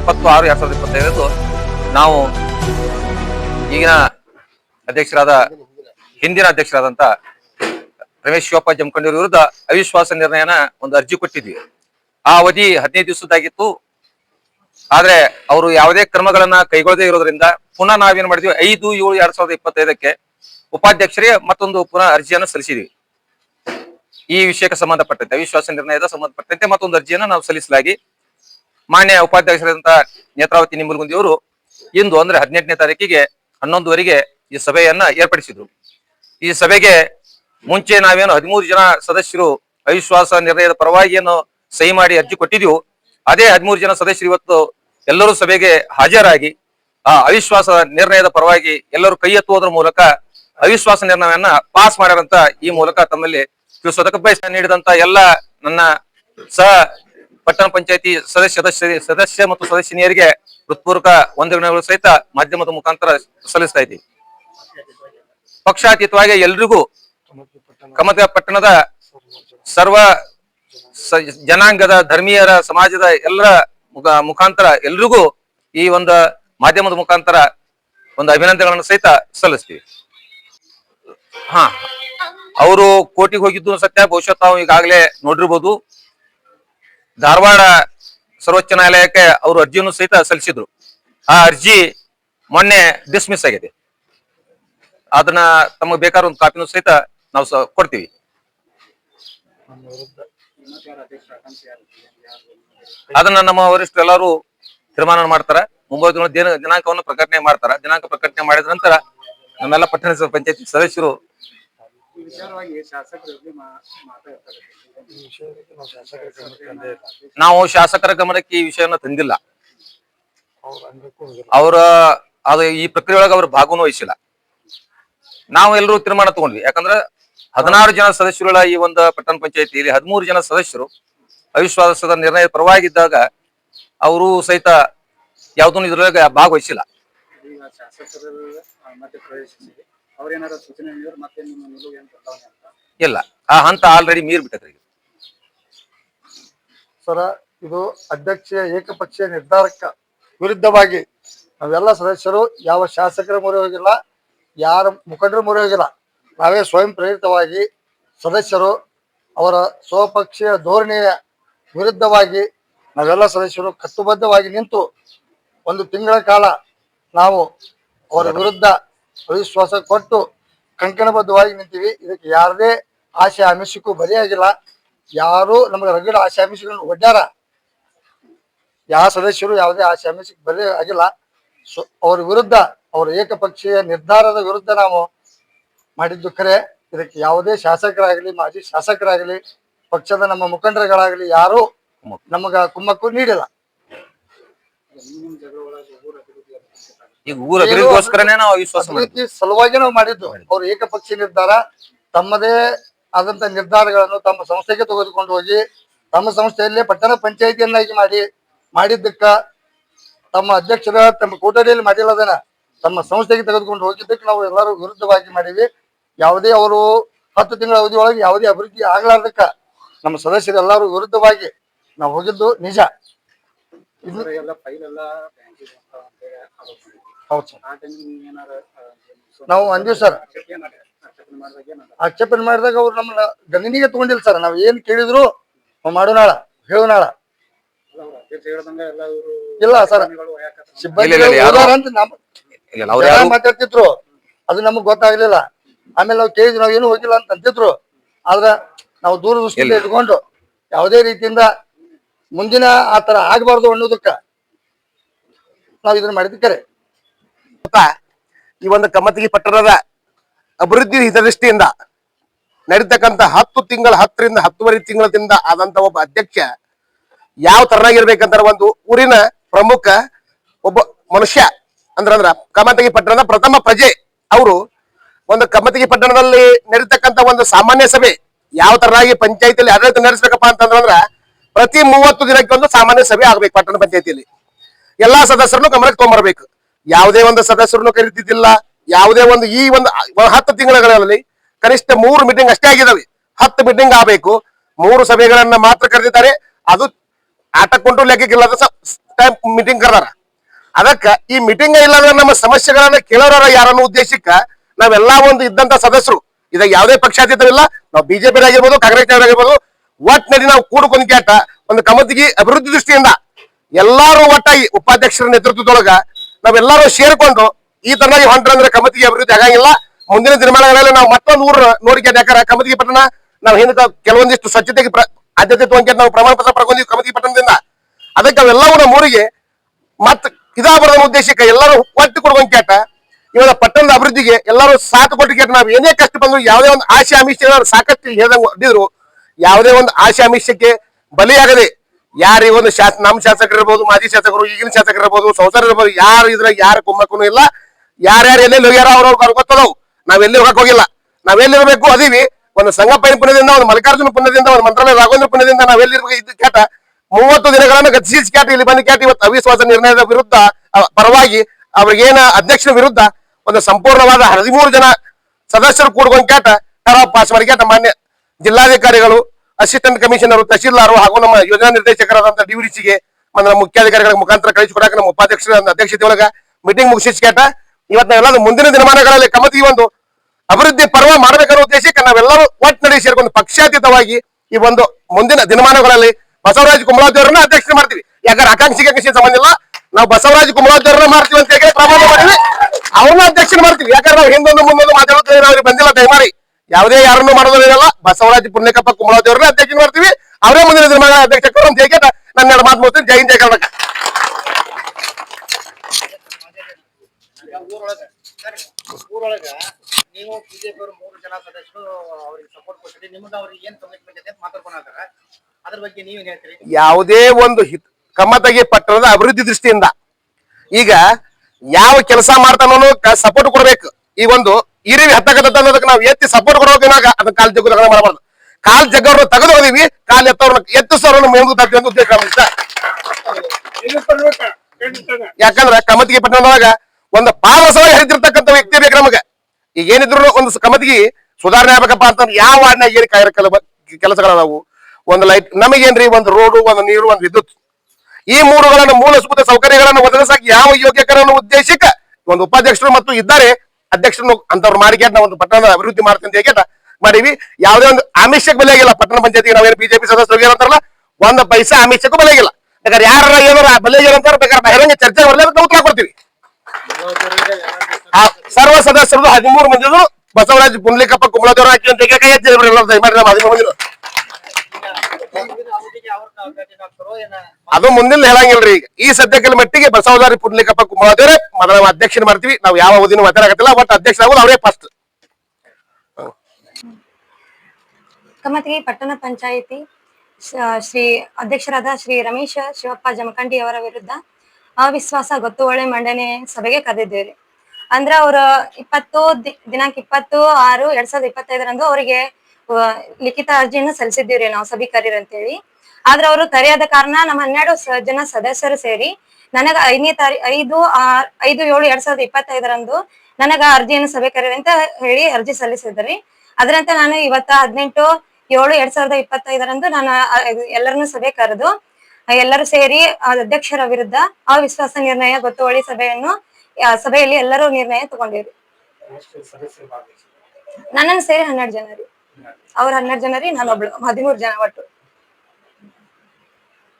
ಇಪ್ಪತ್ತು ಆರು ಎರಡ್ ಸಾವಿರದ ಇಪ್ಪತ್ತೈದರಂದು ನಾವು ಈಗಿನ ಅಧ್ಯಕ್ಷರಾದ, ಹಿಂದಿನ ಅಧ್ಯಕ್ಷರಾದಂತ ರಮೇಶ್ ಶಿವಪ್ಪ ಜಮಖಂಡೂರ್ ವಿರುದ್ಧ ಅವಿಶ್ವಾಸ ನಿರ್ಣಯನ ಒಂದು ಅರ್ಜಿ ಕೊಟ್ಟಿದ್ವಿ. ಆ ಅವಧಿ ಹದಿನೈದು ದಿವಸದಾಗಿತ್ತು ಆದ್ರೆ ಅವರು ಯಾವುದೇ ಕ್ರಮಗಳನ್ನ ಕೈಗೊಳ್ಳದೇ ಇರೋದ್ರಿಂದ ಪುನಃ ನಾವೇನ್ ಮಾಡಿದ್ವಿ? ಐದು, ಏಳು, ಎರಡ್ ಸಾವಿರದ ಇಪ್ಪತ್ತೈದಕ್ಕೆ ಉಪಾಧ್ಯಕ್ಷರಿಗೆ ಮತ್ತೊಂದು ಪುನಃ ಅರ್ಜಿಯನ್ನು ಸಲ್ಲಿಸಿದ್ವಿ. ಈ ವಿಷಯಕ್ಕೆ ಸಂಬಂಧಪಟ್ಟಂತೆ, ಅವಿಶ್ವಾಸ ನಿರ್ಣಯದ ಸಂಬಂಧಪಟ್ಟಂತೆ ಮತ್ತೊಂದು ಅರ್ಜಿಯನ್ನು ನಾವು ಸಲ್ಲಿಸಲಾಗಿ ಮಾನ್ಯ ಉಪಾಧ್ಯಕ್ಷರಾದಂತಹ ನೇತ್ರಾವತಿ ನಿಂಬಲ್ಗುಂದಿ ಅವರು ಇಂದು ಅಂದ್ರೆ ಹದಿನೆಂಟನೇ ತಾರೀಕಿಗೆ ಹನ್ನೊಂದುವರೆಗೆ ಈ ಸಭೆಯನ್ನ ಏರ್ಪಡಿಸಿದ್ರು. ಈ ಸಭೆಗೆ ಮುಂಚೆ ನಾವೇನು ಹದಿಮೂರು ಜನ ಸದಸ್ಯರು ಅವಿಶ್ವಾಸ ನಿರ್ಣಯದ ಪರವಾಗಿ ಏನು ಸಹಿ ಮಾಡಿ ಅರ್ಜಿ ಕೊಟ್ಟಿದ್ವು. ಅದೇ ಹದಿಮೂರು ಜನ ಸದಸ್ಯರು ಇವತ್ತು ಎಲ್ಲರೂ ಸಭೆಗೆ ಹಾಜರಾಗಿ, ಆ ಅವಿಶ್ವಾಸ ನಿರ್ಣಯದ ಪರವಾಗಿ ಎಲ್ಲರೂ ಕೈ ಎತ್ತುವುದರ ಮೂಲಕ ಅವಿಶ್ವಾಸ ನಿರ್ಣಯವನ್ನ ಪಾಸ್ ಮಾಡ್ಯಾರಂತ ಈ ಮೂಲಕ ತಮ್ಮಲ್ಲಿ ತಿಳಿಸೋದಕ್ಕೆ ನೀಡಿದಂತ ಎಲ್ಲ ನನ್ನ ಸಹ ಪಟ್ಟಣ ಪಂಚಾಯತಿ ಸದಸ್ಯ ಸದಸ್ಯ ಸದಸ್ಯ ಮತ್ತು ಸದಸ್ಯನಿಯರಿಗೆ ಹೃತ್ಪೂರ್ವಕ ವಂದನೆಗಳು ಸಹಿತ ಮಾಧ್ಯಮದ ಮುಖಾಂತರ ಸಲ್ಲಿಸ್ತಾ ಇದ್ದೀವಿ. ಪಕ್ಷಾತೀತವಾಗಿ ಎಲ್ರಿಗೂ ಕಮತ ಪಟ್ಟಣದ ಸರ್ವ ಜನಾಂಗದ ಧರ್ಮೀಯರ ಸಮಾಜದ ಎಲ್ಲರ ಮುಖ ಮುಖಾಂತರ ಎಲ್ರಿಗೂ ಈ ಒಂದು ಮಾಧ್ಯಮದ ಮುಖಾಂತರ ಒಂದು ಅಭಿನಂದನೆಗಳನ್ನು ಸಹಿತ ಸಲ್ಲಿಸ್ತೀವಿ. ಹಾ, ಅವರು ಕೋರ್ಟಿಗೆ ಹೋಗಿದ್ದು ಸತ್ಯ ಬಹುಶಃ ತಾವು ಈಗಾಗಲೇ ನೋಡಿರ್ಬೋದು. ಧಾರವಾಡ ಸರ್ವೋಚ್ಚ ನ್ಯಾಯಾಲಯಕ್ಕೆ ಅವರು ಅರ್ಜಿಯನ್ನು ಸಹಿತ ಸಲ್ಲಿಸಿದ್ರು. ಆ ಅರ್ಜಿ ಮೊನ್ನೆ ಡಿಸ್ಮಿಸ್ ಆಗಿದೆ. ಅದನ್ನ ತಮಗೆ ಬೇಕಾದ ಒಂದು ಕಾಪಿನೂ ಸಹಿತ ನಾವು ಕೊಡ್ತೀವಿ. ಅದನ್ನ ನಮ್ಮ ವರಿಷ್ಠ ಎಲ್ಲರೂ ತೀರ್ಮಾನ ಮಾಡ್ತಾರ. ಮುಂಬೈ ದಿನ ದಿನಾಂಕವನ್ನು ಪ್ರಕಟಣೆ ಮಾಡ್ತಾರ. ದಿನಾಂಕ ಪ್ರಕಟಣೆ ಮಾಡಿದ ನಂತರ ನಮ್ಮೆಲ್ಲ ಪಟ್ಟಣ ಪಂಚಾಯತಿ ಸದಸ್ಯರು ಈ ವಿಚಾರವಾಗಿ ಶಾಸಕರಲ್ಲಿ ಮಾ- ಮಾತಾಡ್ತಾರೆ. ಈ ವಿಷಯಕ್ಕೆ ನಾವು ಶಾಸಕರ ಗಮನಕ್ಕೆ ತಂದೇ ಇಲ್ಲ. ನಾವು ಶಾಸಕರ ಗಮನಕ್ಕೆ ಈ ವಿಷಯನ ತಂದಿಲ್ಲ. ಅವ್ರು ಅನ್ಬೇಕು ಹೋಗಿಲ್ಲ. ಅವರ ಅದು ಈ ಪ್ರಕ್ರಿಯೆ ಒಳಗೆ ಅವರು ಭಾಗವೂ ವಹಿಸಿಲ್ಲ ನಾವು ಎಲ್ಲರೂ ತೀರ್ಮಾನ ತಗೊಂಡ್ವಿ. ಯಾಕಂದ್ರೆ ಹದಿನಾರು ಜನ ಸದಸ್ಯರುಗಳ ಈ ಒಂದು ಪಟ್ಟಣ ಪಂಚಾಯತಿಯಲ್ಲಿ ಹದಿಮೂರು ಜನ ಸದಸ್ಯರು ಅವಿಶ್ವಾಸದ ನಿರ್ಣಯ ಪರವಾಗಿದ್ದಾಗ ಅವರು ಸಹಿತ ಯಾವುದನ್ನು ಇದ್ರೊಳಗೆ ಭಾಗವಹಿಸಿಲ್ಲ. ಈಗ ಶಾಸಕರು ಆ, ಮತ್ತೆ ಪ್ರವೇಶಿಸಿ ಅವ್ರೇನಾರ ಸೂಚನೆ ನೀಡಿದ್ರೆ ಮತ್ತೆ ನಿಮ್ಮ ನಿಲುವು ಏನು ಬದಲಾವಣೆ ಅಂತ? ಇಲ್ಲ ಆ ಹಂತ ಆಲ್ರೆಡಿ ಮೀರ್ ಬಿಟ್ಟದ್ರಿ ಸರ ಇದು ಅಧ್ಯಕ್ಷೀಯ ಏಕಪಕ್ಷೀಯ ನಿರ್ಧಾರಕ್ಕ ವಿರುದ್ಧವಾಗಿ ನಾವೆಲ್ಲ ಸದಸ್ಯರು ಯಾವ ಶಾಸಕರ ಮೊರೆ ಹೋಗಿಲ್ಲ ಯಾರ ಮುಖಂಡರ ಮೊರೆ ಹೋಗಿಲ್ಲ ನಾವೇ ಸ್ವಯಂ ಪ್ರೇರಿತವಾಗಿ ಸದಸ್ಯರು ಅವರ ಸ್ವಪಕ್ಷೀಯ ಧೋರಣೆಯ ವಿರುದ್ಧವಾಗಿ ನಾವೆಲ್ಲ ಸದಸ್ಯರು ಕಟ್ಟುಬದ್ಧವಾಗಿ ನಿಂತು ಒಂದು ತಿಂಗಳ ಕಾಲ ನಾವು ಅವರ ವಿರುದ್ಧ ಅವಿಶ್ವಾಸ ಕೊಟ್ಟು ಕಂಕಣಬದ್ಧವಾಗಿ ನಿಂತೀವಿ. ಇದಕ್ಕೆ ಯಾರದೇ ಆಶೆ ಆಮಿಷಕ್ಕೂ ಬಲಿಯಾಗಿಲ್ಲ. ಯಾರು ನಮಗೆ ರಗಡ ಆಶೆ ಆಮಿಷಗಳನ್ನು ಒಡ್ಡ್ಯಾರ ಯಾವ ಸದಸ್ಯರು ಯಾವುದೇ ಆಶೆ ಆಮಿಷಕ್ಕೆ ಬಲಿ ಆಗಿಲ್ಲ ಸೊ ಅವ್ರ ವಿರುದ್ಧ ಅವರ ಏಕಪಕ್ಷೀಯ ನಿರ್ಧಾರದ ವಿರುದ್ಧ ನಾವು ಮಾಡಿದ್ದು ಕರೆ. ಇದಕ್ಕೆ ಯಾವುದೇ ಶಾಸಕರಾಗಲಿ ಮಾಜಿ ಶಾಸಕರಾಗಲಿ ಪಕ್ಷದ ನಮ್ಮ ಮುಖಂಡರುಗಳಾಗಲಿ ಯಾರು ನಮಗ ಕುಮ್ಮಕ್ಕು ನೀಡಿಲ್ಲ ನಿಮ್ಮ ಜಗಳ ಒಳಗೆ ಊರ ಅಭಿವೃದ್ಧಿ ಆಗ್ತದೆ. ಈಗ ಊರ ಅಭಿವೃದ್ಧಿಗೋಸ್ಕರನೇ ನಾವು ಮಾಡಿದ್ವಿ ಅಭಿವೃದ್ಧಿ ಸಲುವಾಗಿ ನಾವು ಮಾಡಿದ್ದು. ಅವ್ರ ಏಕಪಕ್ಷೀಯ ನಿರ್ಧಾರ ತಮ್ಮದೇ ಆದಂತ ನಿರ್ಧಾರಗಳನ್ನು ತಮ್ಮ ಸಂಸ್ಥೆಗೆ ತೆಗೆದುಕೊಂಡು ಹೋಗಿ ತಮ್ಮ ಸಂಸ್ಥೆಯಲ್ಲೇ ಪಟ್ಟಣ ಪಂಚಾಯಿತಿಯನ್ನಾಗಿ ಮಾಡಿ ಮಾಡಿದ್ದಕ್ಕ ತಮ್ಮ ಅಧ್ಯಕ್ಷರ ತಮ್ಮ ಕೊಠಡಿಯಲ್ಲಿ ಮಾಡಿಲ್ಲ ಅದನ್ನ ತಮ್ಮ ಸಂಸ್ಥೆಗೆ ತೆಗೆದುಕೊಂಡು ಹೋಗಿದ್ದಕ್ಕೆ ನಾವು ಎಲ್ಲರೂ ವಿರುದ್ಧವಾಗಿ ಮಾಡಿವಿ ಯಾವುದೇ ಅವರು ಹತ್ತು ತಿಂಗಳ ಅವಧಿಯೊಳಗೆ ಒಳಗೆ ಯಾವುದೇ ಅಭಿವೃದ್ಧಿ ಆಗ್ಲಾರ್ದಕ್ಕ ನಮ್ಮ ಸದಸ್ಯರು ಎಲ್ಲರೂ ವಿರುದ್ಧವಾಗಿ ನಾವು ಹೋಗಿದ್ದು ನಿಜ. ಇದು ಎಲ್ಲ ಫೈಲ್ ಎಲ್ಲ ಬ್ಯಾಂಕಿಗೆ ಹೋಗ್ತಾವ ಅಂತ ಹೇಳಿ ಆರೋಪ ಮಾಡಿದ್ವಿ. ಹೌದು ಸರ್. ನೀವು ಅಂದೀವಿ ಸರ್. ಆಕ್ಷೇಪ ಆಕ್ಷೇಪಣೆ ಮಾಡಿದಾಗ ಅವ್ರು ನಮ್ಮನ್ನ ಗಣನಿಗೆ ತಗೊಂಡಿಲ್ಲ ಸರ್. ನಾವ್ ಏನ್ ಕೇಳಿದ್ರು ಮಾಡೋನಾಳ ಹೇಳೋನಾಳ ಇಲ್ಲ ಸರ್. ಸಿಬ್ಬಂದಿ ಇಲ್ಲ, ಇಲ್ಲ, ಯಾರು- ಅಂತ ಮಾತಾಡ್ತಿದ್ರು ಅದು ನಮಗ್ ಗೊತ್ತಾಗ್ಲಿಲ್ಲ. ಆಮೇಲೆ ನಾವು ಕೇಳಿದ್ರು ನಾವ್ ಏನು ಹೋಗಿಲ್ಲ ಅಂತ ಅಂತಿದ್ರು. ಆದ್ರ ನಾವು ದೂರದೃಷ್ಟಿಯಿಂದ. ಇಟ್ಕೊಂಡು ಯಾವುದೇ ರೀತಿಯಿಂದ ಮುಂದಿನ ಆತರ ತರ ಆಗ್ಬಾರ್ದು ಅನ್ನೋದಕ್ಕ ನಾವ್ ಇದನ್ನ ಮಾಡಿದ್ ಕರೆ. ಈ ಒಂದು ಕಮತಗಿ ಪಟ್ಟಣದ ಅಭಿವೃದ್ಧಿ ಹಿತದೃಷ್ಟಿಯಿಂದ ನಡೀತಕ್ಕಂತ ಹತ್ತು ತಿಂಗಳ, ಹತ್ತರಿಂದ ಹತ್ತುವರೆ ತಿಂಗಳದಿಂದ ಆದಂತ ಒಬ್ಬ ಅಧ್ಯಕ್ಷ ಯಾವ ತರನಾಗಿರ್ಬೇಕಂತ ಒಂದು ಊರಿನ ಪ್ರಮುಖ ಒಬ್ಬ ಮನುಷ್ಯ, ಅಂದ್ರ ಕಮತಗಿ ಪಟ್ಟಣದ ಪ್ರಥಮ ಪ್ರಜೆ ಅವರು. ಒಂದು ಕಮತಗಿ ಪಟ್ಟಣದಲ್ಲಿ ನಡೀತಕ್ಕಂತ ಒಂದು ಸಾಮಾನ್ಯ ಸಭೆ ಯಾವ ತರನಾಗಿ ಪಂಚಾಯತಿಯಲ್ಲಿ ಆಡಳಿತ ನಡೆಸಬೇಕಪ್ಪ ಅಂತಂದ್ರ ಪ್ರತಿ ಮೂವತ್ತು ದಿನಕ್ಕೆ ಒಂದು ಸಾಮಾನ್ಯ ಸಭೆ ಆಗ್ಬೇಕು ಪಟ್ಟಣ ಪಂಚಾಯತಿಯಲ್ಲಿ. ಎಲ್ಲಾ ಸದಸ್ಯರನ್ನು ಗಮನಕ್ಕೆ ತಗೊಂಡ್ಬರ್ಬೇಕು ಯಾವುದೇ ಒಂದು ಸದಸ್ಯರನ್ನು ಕರೀತಿದ್ದಿಲ್ಲ. ಯಾವುದೇ ಒಂದು ಈ ಒಂದು ಹತ್ತು ತಿಂಗಳಲ್ಲಿ ಕನಿಷ್ಠ ಮೂರು ಮೀಟಿಂಗ್ ಅಷ್ಟೇ ಆಗಿದಾವೆ. ಹತ್ತು ಮೀಟಿಂಗ್ ಆಗಬೇಕು. ಮೂರು ಸಭೆಗಳನ್ನ ಮಾತ್ರ ಕರೆದಿದ್ದಾರೆ. ಅದು ಆಟ ಲೆಕ್ಕಕ್ಕಿಲ್ಲ ಟೈಮ್ ಮೀಟಿಂಗ್ ಕರ್ದಾರ. ಅದಕ್ಕ ಈ ಮೀಟಿಂಗ್ ಇಲ್ಲದ ನಮ್ಮ ಸಮಸ್ಯೆಗಳನ್ನ ಕೇಳೋರ ಯಾರನ್ನೋ ಉದ್ದೇಶಕ್ಕ ನಾವೆಲ್ಲಾ ಒಂದು ಇದ್ದಂತ ಸದಸ್ಯರು. ಇದಾಗ ಯಾವುದೇ ಪಕ್ಷಾತೀತವಿಲ್ಲ. ನಾವು ಬಿಜೆಪಿ ಆಗಿರ್ಬೋದು, ಕಾಂಗ್ರೆಸ್ ಆಗಿರ್ಬೋದು ಒಟ್ಟಿನಲ್ಲಿ ನಾವು ಕೂಡ್ಕೊಂಡ್ ಕೇಟ ಒಂದು ಕಮತಿಗೆ ಅಭಿವೃದ್ಧಿ ದೃಷ್ಟಿಯಿಂದ ಎಲ್ಲಾರು ಒಟ್ಟಾಗಿ ಉಪಾಧ್ಯಕ್ಷರ ನೇತೃತ್ವದೊಳಗ ನಾವೆಲ್ಲರೂ ಸೇರ್ಕೊಂಡು ಈ ತರನಾಗಿ ಹೊಂಟ್ರಂದ್ರೆ ಕಮತಿಗೆ ಅಭಿವೃದ್ಧಿ ಆಗಂಗಿಲ್ಲ. ಮುಂದಿನ ದಿನಮಾನಗಳಲ್ಲಿ ನಾವು ಮತ್ತೊಂದು ಊರು ನೋಡಿಕೆ ಯಾಕಂದ್ರೆ ಕಮತಿಗೆ ಪಟ್ಟಣ, ನಾವು ಹಿಂದೆ ಕೆಲವೊಂದಿಷ್ಟು ಸ್ವಚ್ಛತೆಗೆ ಆದ್ಯತೆ ಅಂತ ನಾವು ಪ್ರಮಾಣ ಪತ್ರ ಪಡ್ಕೊಂಡಿವಿ ಕಮತಿ ಪಟ್ಟಣದಿಂದ. ಅದಕ್ಕೆ ಅವೆಲ್ಲವೂ ನಮ್ಮ ಊರಿಗೆ ಮತ್ ಇದಾಗಬಾರದ ಉದ್ದೇಶಕ್ಕೆ ಎಲ್ಲರೂ ಒಟ್ಟು ಕೊಡುವಂತ ಕೇಟ ಇವಾಗ ಪಟ್ಟಣದ ಅಭಿವೃದ್ಧಿಗೆ ಎಲ್ಲರೂ ಸಾಥ್ ಕೊಟ್ಟು ಕೇಟ ನಾವು ಏನೇ ಕಷ್ಟ ಬಂದ್ರು ಯಾವುದೇ ಒಂದು ಆಶೆ ಆಮಿಷ ಸಾಕಷ್ಟು ಹೇಳಿದ್ರು ಯಾವುದೇ ಒಂದು ಆಶೆ ಆಮಿಷಕ್ಕೆ ಬಲಿಯಾಗದೆ ಯಾರು ಈ ಒಂದು ಶಾಸ, ನಮ್ಮ ಶಾಸಕರು ಇರ್ಬೋದು, ಮಾಜಿ ಶಾಸಕರು, ಈಗಿನ ಶಾಸಕರು ಇರ್ಬೋದು ಸಂಸಾರ ಇರ್ಬೋದು, ಯಾರು ಇದ್ರ ಯಾರ ಕುಮ್ಮಕ್ಕೂ ಇಲ್ಲ. ಯಾರ್ಯಾರು ಎಲ್ಲೆಲ್ಲಿ ಹೋಗ್ಯಾರ ಅವ್ರವ್ರು ಗೊತ್ತದವು. ನಾವ್ ಎಲ್ಲಿ ಹೋಗಕ್ ಹೋಗಿಲ್ಲ. ನಾವೆಲ್ಲಿರ್ಬೇಕು ಅದೀವಿ. ಒಂದು ಸಂಗಪ್ಪನ ಪುಣ್ಯದಿಂದ, ಒಂದು ಮಲ್ಲಿಕಾರ್ಜುನ ಪುಣ್ಯದಿಂದ, ಒಂದು ಮಂತ್ರಾಲಯ ರಾಘವೇಂದ್ರ ಪುಣ್ಯದಿಂದ ನಾವೆಲ್ಲಿರ್ಬೇಕು ಇದ್ದ ಕೇಟ ಮೂವತ್ತು ದಿನಗಳನ್ನು ಗತಿಸಿ ಕ್ಯಾಟ್ ಇಲ್ಲಿ ಬಂದ ಕ್ಯಾಟ್ ಇವತ್ತು ಅವಿಶ್ವಾಸ ನಿರ್ಣಯದ ವಿರುದ್ಧ ಪರವಾಗಿ ಅವ್ರಿಗೇನ ಅಧ್ಯಕ್ಷರ ವಿರುದ್ಧ ಒಂದು ಸಂಪೂರ್ಣವಾದ ಹದಿಮೂರು ಜನ ಸದಸ್ಯರು ಕೂಡ್ಕೊಂಡ್ ಕ್ಯಾಟ ಪಾಸ್ ಮಾಡಿ ಕ್ಯಾಟ ಮಾನ್ಯ ಜಿಲ್ಲಾಧಿಕಾರಿಗಳು ಅಸಿಸ್ಟೆಂಟ್ ಕಮಿಷನರ್ ತಹಶೀಲ್ದಾರ್ ಹಾಗೂ ನಮ್ಮ ಯೋಜನಾ ನಿರ್ದೇಶಕರಾದಂತಹ ಡಿವಿಡಿಸಿಗೆ ನಮ್ಮ ಮುಖ್ಯಾಧಿಕಾರಿಗಳ ಮುಖಾಂತರ ಕಳಿಸಿಕೊಡಕ್ಕೆ ನಮ್ಮ ಉಪಾಧ್ಯಕ್ಷರ ಅಧ್ಯಕ್ಷತೆ ಒಳಗ ಮೀಟಿಂಗ್ ಮುಗಿಸಿ ಕ್ಯಾಟ ಇವತ್ತು ನಾವೆಲ್ಲ ಮುಂದಿನ ದಿನಮಾನಗಳಲ್ಲಿ ಕಮತಿ ಒಂದು ಅಭಿವೃದ್ಧಿ ಪರ್ವ ಮಾಡಬೇಕನ್ನೋ ಉದ್ದೇಶಕ್ಕೆ ನಾವೆಲ್ಲರೂ ಒಟ್ಟಿನಡಿ ಸೇರ್ಕೊಂಡು ಪಕ್ಷಾತೀತವಾಗಿ ಈ ಒಂದು ಮುಂದಿನ ದಿನಮಾನಗಳಲ್ಲಿ ಬಸವರಾಜ ಕುಂಬಳಾದೇವರನ್ನ ಅಧ್ಯಕ್ಷತೆ ಮಾಡ್ತೀವಿ. ಯಾಕಂದ್ರೆ ಆಕಾಂಕ್ಷಿಗೆ ಆಕಾಂಕ್ಷಿ ಸಂಬಂಧ ಇಲ್ಲ. ನಾವು ಬಸವರಾಜ ಕುಂಬಳಾದೇವರನ್ನ ಮಾಡ್ತೀವಿ ಅಂತ ಹೇಳಿ ಪ್ರಮಾಣ ಮಾಡಿದ್ವಿ ಅವ್ರನ್ನ ಅಧ್ಯಕ್ಷತೆ ಮಾಡ್ತೀವಿ. ಯಾಕಂದ್ರೆ ನಾವು ಹಿಂದೊಂದು ಮುಂದೊಂದು ಮಾತಾಡೋದು ನಾವು ಬಂದಿಲ್ಲ, ದಯಮಾಡಿ. ಯಾವುದೇ ಯಾರನ್ನು ಮಾಡೋದಿಲ್ಲ ಬಸವರಾಜ ಪುಣ್ಯಕಪ್ಪ ಕುಂಬಳಾದೇವರನ್ನ ಅಧ್ಯಕ್ಷ ಮಾಡ್ತೀವಿ. ಅವರೇ ಮುಂದಿನ ದಿನಮಾನ ಅಧ್ಯಕ್ಷ ಹೇಳಿ ನನ್ನ ಎರಡು ಮಾತು ಮುಗಿಸ್ತೀನಿ. ಜೈನ್ ಜಯ ಕರ್ನಾಟಕ. ಈಗ ಊರೊಳಗ ಊರೊಳಗ ನೀವು ಬಿಜೆಪಿ ಅವರು ಮೂರು ಜನ ಸದಸ್ಯರು ಅವ್ರಿಗೆ ಸಪೋರ್ಟ್ ಕೊಟ್ಟಿರಿ ನಿಮ್ಗೆ ಅವ್ರಿಗೆ ಏನ್ ಕಮಿಟ್ಮೆಂಟ್ ಇದೆ ಅಂತ ಮಾತಾಡ್ಕೊಳತಾರ ಅದ್ರ ಬಗ್ಗೆ ನೀವೇನ್ ಹೇಳ್ತೀರಿ? ಯಾವುದೇ ಒಂದು ಹಿತ್ ಕಮ್ಮತಗಿ ಪಟ್ಟಣದ ಅಭಿವೃದ್ಧಿ ದೃಷ್ಟಿಯಿಂದ ಈಗ ಯಾವ ಕೆಲಸ ಮಾಡ್ತಾನೋ ಸಪೋರ್ಟ್ ಕೊಡ್ಬೇಕು. ಈ ಒಂದು ಇರಿವಿ ಹತ್ತಕತ್ತ ಅನ್ನೋದಕ್ಕೆ ನಾವು ಎತ್ತಿ ಸಪೋರ್ಟ್ ಕೊಡೋದಿನಾಗ ಅದನ್ನ ಕಾಲ್ ಜಗ್ಗು ಮಾಡಬಾರ್ದು. ಕಾಲ್ ಜಗ್ಗವ್ರನ್ನ ತೆಗೆದು ಹೋದಿವಿ, ಕಾಲ್ ಎತ್ತವ್ರನ್ನ ಎತ್ತಿಸೋರನ್ನ ಮುಂದೆ ತಗ್ಗಿ ಅಂತ ಉದ್ದೇಶ ಯಾಕಂದ್ರೆ ಕಮತಿಗೆ ಪಟ್ಟಣದೊಳಗ ಒಂದು ಪಾವಸವಾಗಿ ಹರಿದಿರ್ತಕ್ಕಂಥ ವ್ಯಕ್ತಿ ಬೇಕು ನಮಗೆ. ಈಗ ಏನಿದ್ರು ಒಂದು ಕಮತಿಗೆ ಸುಧಾರಣೆ ಆಗ್ಬೇಕಪ್ಪ ಅಂತ ಯಾವ ವಾರ್ಡ್ನಾಗ ಏನ್ ಕೆಲಸಗಳ ಕೆಲಸಗಳದಾವು ಒಂದು ಲೈಟ್ ನಮಗೇನ್ರಿ? ಒಂದು ರೋಡು ಒಂದು ನೀರು, ಒಂದು ವಿದ್ಯುತ್. ಈ ಮೂರುಗಳನ್ನು ಮೂಲಭೂತ ಸೌಕರ್ಯಗಳನ್ನು ಒದಗಿಸಕ್ಕೆ ಯಾವ ಯೋಗ್ಯಕರ ಅನ್ನೋ ಉದ್ದೇಶಕ್ಕೆ ಒಂದು ಉಪಾಧ್ಯಕ್ಷರು ಮತ್ತು ಇದ್ದಾರೆ ಅಧ್ಯಕ್ಷರು ಅಂತವ್ರು ಮಾಡಿ ನಾವು ಒಂದು ಪಟ್ಟಣದ ಅಭಿವೃದ್ಧಿ ಮಾಡ್ತೀನಿ ಹೇಗೆ ಮಾಡೀವಿ. ಯಾವುದೇ ಒಂದು ಆಮಿಷಕ್ಕೆ ಆಗಿಲ್ಲ. ಪಟ್ಟಣ ಪಂಚಾಯತಿಗೆ ನಾವೇನು ಬಿಜೆಪಿ ಸದಸ್ಯರು ಏನಂತಾರಲ್ಲ ಒಂದು ಪೈಸಾ ಆಮಿಷಕ್ಕೂ ಆಗಿಲ್ಲ. ಬೇಕಾದ್ರೆ ಯಾರ ಏನಾರ ಬೆಲೆ ಆಗಿಲ್ಲ ಅಂತಾರ, ಬೇಕಾದ್ರೆ ಬಹಿರಂಗ ಚರ್ಚೆ ಬರಲಿ ಅಂತ ಉತ್ತರ ಕೊಡ್ತೀವಿ ಸರ್ವ ಸದಸ್ಯರು ಹದಿಮೂರು ಮಂದಿದು ಬಸವರಾಜ್ ಪುಂಡ್ಲಿಕಪ್ಪ ಕುಮಲದೇವರ ಹಾಕಿ ಅಂತ ಕೈ ದಯಮಾಡಿ ನಮ್ಮ ಹದಿಮೂರು ಮಂದಿದು ಅದು ಮುಂದಿನ ಹೇಳಂಗಿಲ್ರಿ. ಈಗ ಈ ಸದ್ಯಕ್ಕೆ ಮಟ್ಟಿಗೆ ಬಸವದಾರಿ ಪುಂಡ್ಲಿಕಪ್ಪ ಕುಂಬಳದೇವ್ರೆ ಮೊದಲ ಅಧ್ಯಕ್ಷನ ಮಾಡ್ತೀವಿ. ನಾವು ಯಾವ ಅವಧಿನೂ ಮಾತಾಡಕತ್ತಿಲ್ಲ ಬಟ್ ಅಧ್ಯಕ್ಷರಾಗೋದು ಅವರೇ ಫಸ್ಟ್ ಕಮತಗಿ ಪಟ್ಟಣ ಪಂಚಾಯಿತಿ ಶ್ರೀ ಅಧ್ಯಕ್ಷರಾದ ಶ್ರೀ ರಮೇಶ ಶಿವಪ್ಪ ಜಮಖಂಡಿ ಅವರ ವಿರುದ್ಧ ಅವಿಶ್ವಾಸ ಗೊತ್ತುವಳಿ ಮಂಡನೆ ಸಭೆಗೆ ಕರೆದಿದ್ದೇವೆ. ಅಂದ್ರೆ ಅವರ ಇಪ್ಪತ್ತು ದಿನಾಂಕ ಇಪ್ಪತ್ತು ಆರು ಎರಡ್ ಸಾವಿರದ ಇಪ್ಪತ್ತೈದರಂದು ಅವರಿಗೆ ಲಿಖಿತ ಅರ್ಜಿಯನ್ನು ಸಲ್ಲಿಸಿದ್ದೀವ್ರಿ ನಾವು ಸಭಿಕರಿರಂತೇಳಿ ಆದ್ರೆ ಅವರು ಕರೆಯದ ಕಾರಣ ನಮ್ಮ ಹನ್ನೆರಡು ಜನ ಸದಸ್ಯರು ಸೇರಿ ನನಗ ಐದನೇ ತಾರೀ, ಐದು ಐದು, ಏಳು ಎರಡ್ ಸಾವಿರದ ಇಪ್ಪತ್ತೈದರಂದು ನನಗ ಅರ್ಜಿಯನ್ನು ಸಭೆ ಕರೀರಿ ಅಂತ ಹೇಳಿ ಅರ್ಜಿ ಸಲ್ಲಿಸಿದ್ರಿ. ಅದರಂತೆ ನಾನು ಇವತ್ತ ಹದಿನೆಂಟು, ಏಳು ಎರಡ್ ಸಾವಿರದ ಇಪ್ಪತ್ತೈದರಂದು ನಾನು ಎಲ್ಲರನ್ನೂ ಸಭೆ ಕರೆದು ಎಲ್ಲರೂ ಸೇರಿ ಅಧ್ಯಕ್ಷರ ವಿರುದ್ಧ ಅವಿಶ್ವಾಸ ನಿರ್ಣಯ, ಗೊತ್ತುವಳಿ ಸಭೆಯನ್ನು ಸಭೆಯಲ್ಲಿ ಎಲ್ಲರೂ ನಿರ್ಣಯ ತಗೊಂಡಿರಿ ನನ್ನನ್ನು ಸೇರಿ ಹನ್ನೆರಡು ಜನರಿ. ಅವ್ರ ಹನ್ನೆರಡು ಜನರಿ, ನಾನೊಬ್ಳು, ಹದಿಮೂರು ಜನ ಒಟ್ಟು.